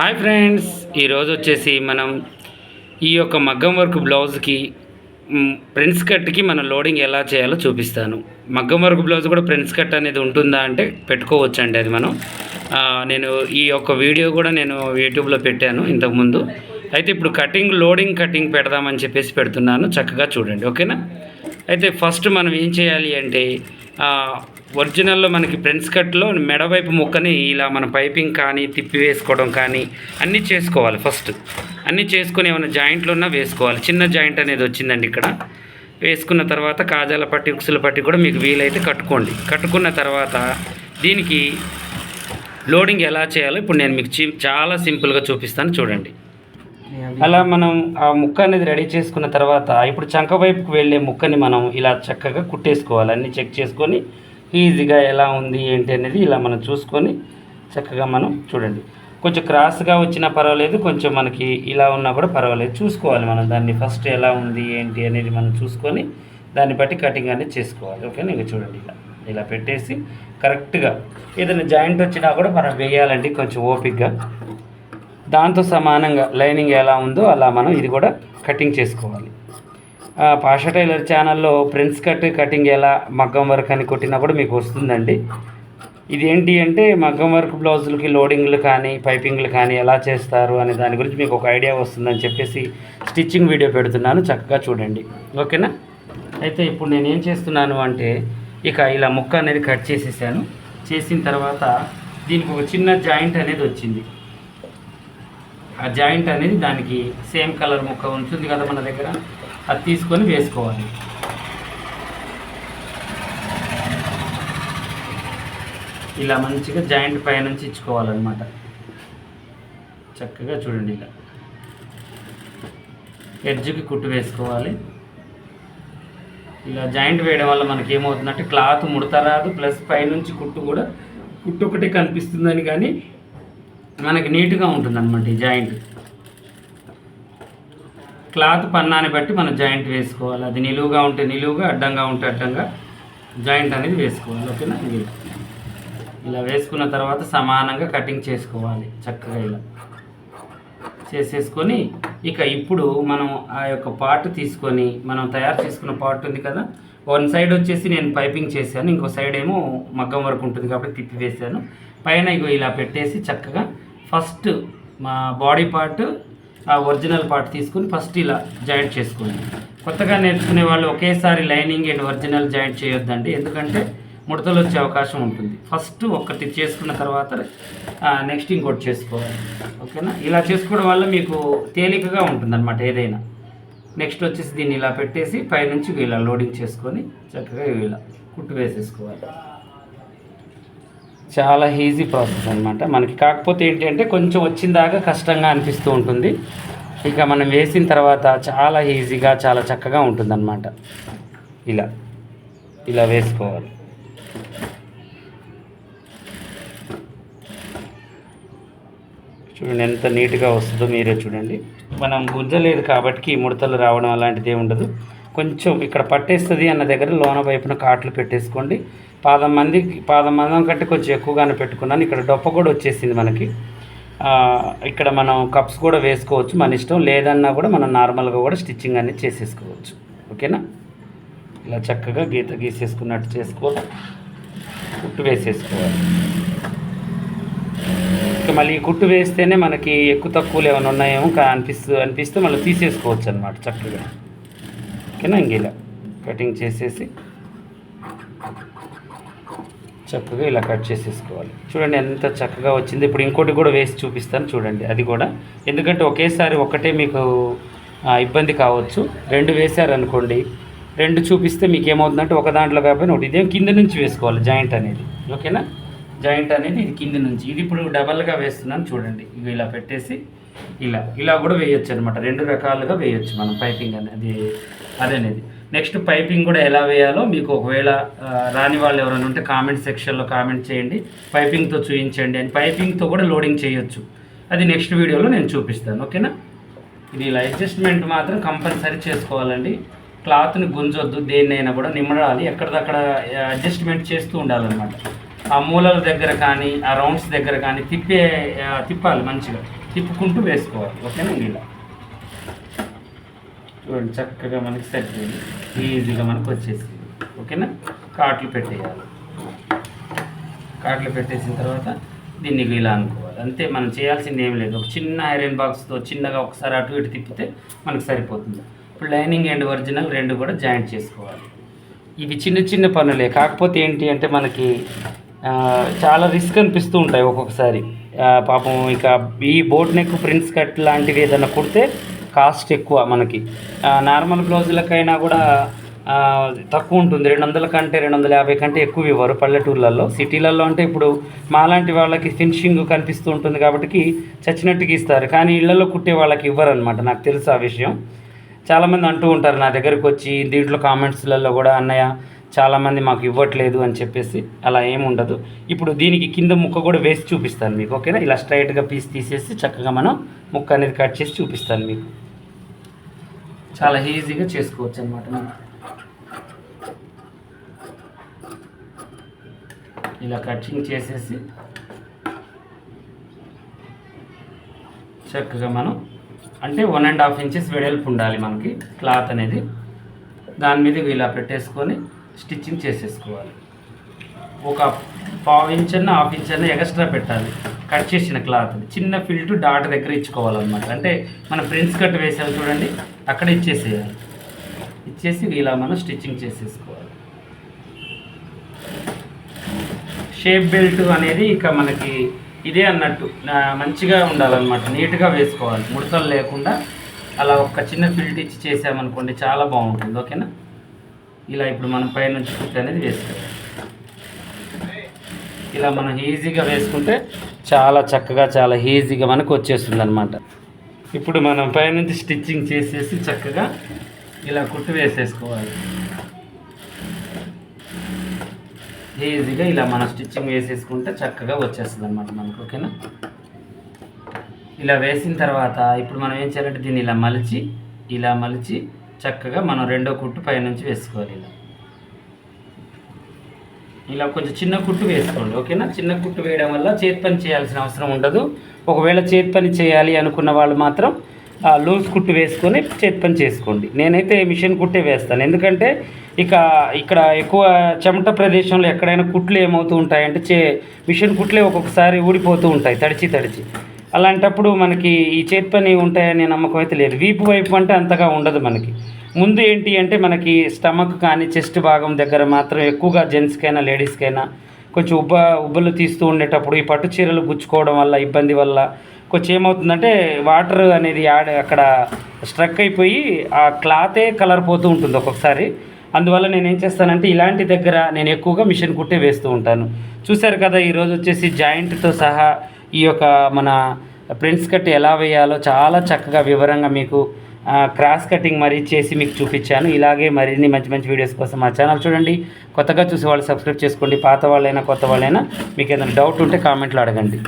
Hi friends ఈరోజు వచ్చేసి మనం ఈ యొక్క మగ్గం వర్క్ బ్లౌజ్కి ప్రిన్స్ కట్కి మన లోడింగ్ ఎలా చేయాలో చూపిస్తాను. మగ్గం వర్క్ బ్లౌజ్ కూడా ప్రిన్స్ కట్ అనేది ఉంటుందా అంటే పెట్టుకోవచ్చు అండి అది మనం. నేను ఈ యొక్క వీడియో కూడా నేను యూట్యూబ్లో పెట్టాను ఇంతకుముందు. అయితే ఇప్పుడు కటింగ్ లోడింగ్ కటింగ్ పెడదామని చెప్పేసి పెడుతున్నాను. చక్కగా చూడండి ఓకేనా? అయితే ఫస్ట్ మనం ఏం చేయాలి అంటే ఒరిజినల్లో మనకి ఫ్రెండ్స్ కట్లో మెడవైపు ముక్కని ఇలా మన పైపింగ్ కానీ తిప్పి వేసుకోవడం కానీ అన్నీ చేసుకోవాలి ఫస్ట్. అన్నీ చేసుకుని ఏమైనా జాయింట్లు ఉన్నా వేసుకోవాలి. చిన్న జాయింట్ అనేది వచ్చిందండి ఇక్కడ. వేసుకున్న తర్వాత కాజాల పట్టి ఉక్సుల పట్టి కూడా మీకు వీలైతే కట్టుకోండి. కట్టుకున్న తర్వాత దీనికి లోడింగ్ ఎలా చేయాలో ఇప్పుడు నేను మీకు చాలా సింపుల్గా చూపిస్తాను చూడండి. అలా మనం ఆ ముక్క అనేది రెడీ చేసుకున్న తర్వాత ఇప్పుడు చంక వైపుకు వెళ్ళే ముక్కని మనం ఇలా చక్కగా కుట్టేసుకోవాలి. అన్నీ చెక్ చేసుకొని ఈజీగా ఎలా ఉంది ఏంటి అనేది ఇలా మనం చూసుకొని చక్కగా మనం చూడండి. కొంచెం క్రాస్గా వచ్చినా పర్వాలేదు కొంచెం మనకి ఇలా ఉన్నా కూడా పర్వాలేదు. చూసుకోవాలి మనం దాన్ని ఫస్ట్ ఎలా ఉంది ఏంటి అనేది మనం చూసుకొని దాన్ని బట్టి కటింగ్ అనేది చేసుకోవాలి. ఓకే ఇంకా చూడండి ఇలా ఇలా పెట్టేసి కరెక్ట్గా ఏదైనా జాయింట్ వచ్చినా కూడా మనం వేయాలండి కొంచెం ఓపిక్గా దాంతో సమానంగా లైనింగ్ ఎలా ఉందో అలా మనం ఇది కూడా కటింగ్ చేసుకోవాలి. పాషా టైలర్ ఛానల్లో ప్రిన్స్ కట్ కటింగ్ ఎలా మగ్గం వర్క్ అని కొట్టినప్పుడు మీకు వస్తుందండి. ఇది ఏంటి అంటే మగ్గం వర్క్ బ్లౌజులకి లోడింగ్లు కానీ పైపింగ్లు కానీ ఎలా చేస్తారు అనే దాని గురించి మీకు ఒక ఐడియా వస్తుందని చెప్పేసి స్టిచ్చింగ్ వీడియో పెడుతున్నాను. చక్కగా చూడండి. ఓకేనా? అయితే ఇప్పుడు నేను ఏం చేస్తున్నాను అంటే ఇక ఇలా ముక్క అనేది కట్ చేసేసాను. చేసిన తర్వాత దీనికి ఒక చిన్న జాయింట్ అనేది వచ్చింది. ఆ జాయింట్ అనేది దానికి సేమ్ కలర్ ముక్క ఉంటుంది కదా మన దగ్గర? అది తీసుకొని వేసుకోవాలి. ఇలా మంచిగా జాయింట్ పైనుంచి ఇచ్చుకోవాలన్నమాట. చక్కగా చూడండి ఇలా. ఎడ్జ్కి కుట్టు వేసుకోవాలి. ఇలా జాయింట్ వేయడం వల్ల మనకి ఏమవుతుందంటే క్లాత్ ముడత రాదు ప్లస్ పైనుంచి కుట్టు కూడా కుట్టు ఒకటి కనిపిస్తుందని కానీ మనకి నీట్గా ఉంటుంది అనమాట ఈ జాయింట్. క్లాత్ పన్నాన్ని బట్టి మనం జాయింట్ వేసుకోవాలి. అది నిలువుగా ఉంటే నిలువుగా అడ్డంగా ఉంటే అడ్డంగా జాయింట్ అనేది వేసుకోవాలి. ఓకేనా? ఇది ఇలా వేసుకున్న తర్వాత సమానంగా కటింగ్ చేసుకోవాలి చక్కగా ఇలా. చేసేసుకొని ఇక ఇప్పుడు మనం ఆ యొక్క పార్ట్ తీసుకొని మనం తయారు చేసుకున్న పార్ట్ ఉంది కదా? వన్ సైడ్ వచ్చేసి నేను పైపింగ్ చేశాను. ఇంకో సైడ్ ఏమో మగ్గం వరకు ఉంటుంది కాబట్టి తిప్పి వేసాను పైన ఇగో ఇలా పెట్టేసి చక్కగా ఫస్ట్ మా బాడీ పార్ట్ ఆ ఒరిజినల్ పార్ట్ తీసుకుని ఫస్ట్ ఇలా జాయింట్ చేసుకోండి. కొత్తగా నేర్చుకునే వాళ్ళు ఒకేసారి లైనింగ్ అండ్ ఒరిజినల్ జాయింట్ చేయొద్దండి. ఎందుకంటే ముడతలు వచ్చే అవకాశం ఉంటుంది. ఫస్ట్ ఒకటి చేసుకున్న తర్వాత నెక్స్ట్ ఇంకోటి చేసుకోవాలి. ఓకేనా? ఇలా చేసుకోవడం వల్ల మీకు తేలికగా ఉంటుందన్నమాట ఏదైనా. నెక్స్ట్ వచ్చేసి దీన్ని ఇలా పెట్టేసి పైనుంచి వీళ్ళ లోడింగ్ చేసుకొని చక్కగా వీళ్ళ కుట్టు వేసేసుకోవాలి. చాలా ఈజీ ప్రాసెస్ అనమాట మనకి కాకపోతే ఏంటంటే కొంచెం వచ్చిన దాకా కష్టంగా అనిపిస్తూ ఉంటుంది. ఇక మనం వేసిన తర్వాత చాలా ఈజీగా చాలా చక్కగా ఉంటుందన్నమాట. ఇలా ఇలా వేసుకోవాలి. చూడండి ఎంత నీట్గా వస్తుందో మీరే చూడండి. మనం గుంజలేదు కాబట్టి ముడతలు రావడం అలాంటిది ఏమి ఉండదు. కొంచెం ఇక్కడ పట్టేస్తుంది అన్న దగ్గర లోన వైపున కాట్లు పెట్టేసుకోండి. పాదం మంది పాదం మందం కంటే కొంచెం ఎక్కువగానే పెట్టుకున్నాను. ఇక్కడ డొప్ప కూడా వచ్చేసింది మనకి. ఇక్కడ మనం కప్స్ కూడా వేసుకోవచ్చు మన ఇష్టం. లేదన్నా కూడా మనం నార్మల్గా కూడా స్టిచ్చింగ్ అనేది చేసేసుకోవచ్చు. ఓకేనా? ఇలా చక్కగా గీత గీసేసుకున్నట్టు చేసుకోవాలి. కుట్టు వేసేసుకోవాలి. ఇక మళ్ళీ ఈ కుట్టు వేస్తేనే మనకి ఎక్కువ తక్కువలు ఏమైనా ఉన్నాయేమో కా- అనిపిస్తూ అనిపిస్తే మళ్ళీ తీసేసుకోవచ్చు అనమాట చక్కగా. ఓకేనా ఇంక ఇలా కటింగ్ చేసేసి చక్కగా ఇలా కట్ చేసేసుకోవాలి. చూడండి ఎంత చక్కగా వచ్చింది. ఇప్పుడు ఇంకోటి కూడా వేసి చూపిస్తాను చూడండి. అది కూడా ఎందుకంటే ఒకేసారి ఒకటే మీకు ఇబ్బంది కావచ్చు. రెండు వేశారనుకోండి రెండు చూపిస్తే మీకు ఏమవుతుందంటే ఒక దాంట్లో కాకపోయినా ఒకటి. ఇదేం కింద నుంచి వేసుకోవాలి జాయింట్ అనేది. ఓకేనా? జాయింట్ అనేది ఇది కింద నుంచి. ఇది ఇప్పుడు డబల్గా వేస్తున్నాను చూడండి. ఇవి ఇలా పెట్టేసి ఇలా ఇలా కూడా వేయొచ్చు అనమాట రెండు రకాలుగా వేయొచ్చు మనం పైపింగ్ అనేది. అదనేది నెక్స్ట్ పైపింగ్ కూడా ఎలా వేయాలో మీకు ఒకవేళ రాని వాళ్ళు ఎవరైనా ఉంటే కామెంట్ సెక్షన్లో కామెంట్ చేయండి. పైపింగ్తో చూపించండి అని పైపింగ్తో కూడా లోడింగ్ చేయొచ్చు. అది నెక్స్ట్ వీడియోలో నేను చూపిస్తాను. ఓకేనా ఇది ఇలా అడ్జస్ట్మెంట్ మాత్రం కంపల్సరీ చేసుకోవాలండి. క్లాత్ని గుంజొద్దు దేన్నైనా కూడా నిమ్మడాలి ఎక్కడిదక్కడ అడ్జస్ట్మెంట్ చేస్తూ ఉండాలన్నమాట. ఆ మూలల దగ్గర కానీ ఆ రౌండ్స్ దగ్గర కానీ తిప్పే తిప్పాలి మంచిగా. తిప్పుకుంటూ వేసుకోవాలి. ఓకేనా ఇలా. చూడండి చక్కగా మనకి సెట్ ఈజీగా మనకు వచ్చేసింది. ఓకేనా? కాట్లు పెట్టేయాలి. కాట్లు పెట్టేసిన తర్వాత దీన్ని ఇలా అనుకోవాలి. అంతే మనం చేయాల్సింది ఏం లేదు. ఒక చిన్న ఐరన్ బాక్స్తో చిన్నగా ఒకసారి అటు ఇటు తిప్పితే మనకు సరిపోతుంది. ఇప్పుడు లైనింగ్ అండ్ ఒరిజినల్ రెండు కూడా జాయింట్ చేసుకోవాలి. ఇవి చిన్న చిన్న పనులే. కాకపోతే ఏంటి అంటే మనకి చాలా రిస్క్ అనిపిస్తూ ఉంటాయి ఒక్కొక్కసారి. పాపం ఇక ఈ బోట్ నెక్ ప్రింట్స్ కట్ లాంటివి ఏదైనా కుడితే కాస్ట్ ఎక్కువ మనకి. నార్మల్ బ్లౌజులకైనా కూడా తక్కువ ఉంటుంది. రెండు వందల కంటే రెండు వందల యాభై కంటే ఎక్కువ ఇవ్వరు పల్లెటూర్లలో. సిటీలలో అంటే ఇప్పుడు మాలాంటి వాళ్ళకి ఫినిషింగ్ కనిపిస్తూ ఉంటుంది కాబట్టి చచ్చినట్టుగా ఇస్తారు. కానీ ఇళ్ళలో కుట్టే వాళ్ళకి ఇవ్వరు అనమాట నాకు తెలుసు ఆ విషయం. చాలామంది అంటూ ఉంటారు నా దగ్గరికి వచ్చి దీంట్లో కామెంట్స్లలో కూడా అన్నయ్య చాలామంది మాకు ఇవ్వట్లేదు అని చెప్పేసి. అలా ఏమి ఉండదు. ఇప్పుడు దీనికి కింద ముక్క కూడా వేసి చూపిస్తాను మీకు ఓకేనా? ఇలా స్ట్రైట్గా పీస్ తీసేసి చక్కగా మనం ముక్క అనేది కట్ చేసి చూపిస్తాను మీకు. చాలా ఈజీగా చేసుకోవచ్చు అనమాట మనం ఇలా కటింగ్ చేసేసి చక్కగా మనం అంటే వన్ అండ్ హాఫ్ ఇంచెస్ వెడల్పు ఉండాలి మనకి క్లాత్ అనేది. దాని మీద ఇలా పెట్టేసుకొని స్టిచ్చింగ్ చేసేసుకోవాలి. ఒక పావు ఇంచ్ అన్న హాఫ్ ఇంచ్ అన్న ఎక్స్ట్రా పెట్టాలి. కట్ చేసిన క్లాత్ చిన్న ఫిల్ట్ డాట్ దగ్గర ఇచ్చుకోవాలన్నమాట. అంటే మన ప్రిన్స్ కట్ వేసాము చూడండి. అక్కడ ఇచ్చేసేయాలి. ఇచ్చేసి ఇలా మనం స్టిచ్చింగ్ చేసేసుకోవాలి. షేప్ బెల్ట్ అనేది ఇక మనకి ఇదే అన్నట్టు మంచిగా ఉండాలన్నమాట. నీట్గా వేసుకోవాలి. ముడతలు లేకుండా అలా ఒక చిన్న ఫిల్ట్ ఇచ్చి చేసామనుకోండి చాలా బాగుంటుంది. ఓకేనా? ఇలా ఇప్పుడు మనం పైనుంచి కుట్టి అనేది వేసుకోవాలి. ఇలా మనం ఈజీగా వేసుకుంటే చాలా చక్కగా చాలా ఈజీగా మనకు వచ్చేస్తుంది అనమాట ఇప్పుడు మనం పైనుంచి స్టిచ్చింగ్ చేసేసి చక్కగా ఇలా కుట్టు వేసేసుకోవాలి. ఈజీగా ఇలా మనం స్టిచ్చింగ్ వేసేసుకుంటే చక్కగా వచ్చేస్తుంది అనమాట మనకు ఓకేనా? ఇలా వేసిన తర్వాత ఇప్పుడు మనం ఏం చేయాలంటే దీన్ని ఇలా మలిచి ఇలా మలిచి చక్కగా మనం రెండో కుట్టు పైనుంచి వేసుకోవాలి ఇలా. ఇలా కొంచెం చిన్న కుట్టు వేసుకోండి ఓకేనా? చిన్న కుట్టు వేయడం వల్ల చేతి పని చేయాల్సిన అవసరం ఉండదు. ఒకవేళ చేతి పని చేయాలి అనుకున్న వాళ్ళు మాత్రం లూజ్ కుట్టు వేసుకొని చేతి పని చేసుకోండి. నేనైతే మిషన్ కుట్టే వేస్తాను. ఎందుకంటే ఇక ఇక్కడ ఎక్కువ చెమట ప్రదేశంలో ఎక్కడైనా కుట్లు ఏమవుతూ ఉంటాయంటే చే మిషన్ కుట్లే ఒక్కొక్కసారి ఊడిపోతూ ఉంటాయి తడిచి తడిచి. అలాంటప్పుడు మనకి ఈ చేతి పని ఉంటాయనే నమ్మకం అయితే లేదు. వీపు వైపు అంటే అంతగా ఉండదు మనకి. ముందు ఏంటి అంటే మనకి స్టమక్ కానీ చెస్ట్ భాగం దగ్గర మాత్రం ఎక్కువగా జెంట్స్కైనా లేడీస్కైనా కొంచెం ఉబ్బ ఉబ్బలు తీస్తూ ఉండేటప్పుడు ఈ పట్టు చీరలు గుచ్చుకోవడం వల్ల ఇబ్బంది వల్ల కొంచెం ఏమవుతుందంటే వాటర్ అనేది యాడ్ అక్కడ స్ట్రక్ అయిపోయి ఆ క్లాతే కలర్ పోతూ ఉంటుంది ఒక్కొక్కసారి. అందువల్ల నేను ఏం చేస్తానంటే ఇలాంటి దగ్గర నేను ఎక్కువగా మిషన్ కుట్టే వేస్తూ ఉంటాను. చూశారు కదా ఈరోజు వచ్చేసి జాయింట్తో సహా ఈ యొక్క మన ప్రింట్స్ కట్ ఎలా వేయాలో చాలా చక్కగా వివరంగా మీకు క్రాస్ కటింగ్ మరీ చేసి మీకు చూపించాను. ఇలాగే మరిన్ని మంచి మంచి వీడియోస్ కోసం మా ఛానల్ చూడండి. కొత్తగా చూసే వాళ్ళు సబ్స్క్రైబ్ చేసుకోండి. పాత వాళ్ళైనా కొత్త వాళ్ళైనా మీకు ఏదైనా డౌట్ ఉంటే కామెంట్లో అడగండి.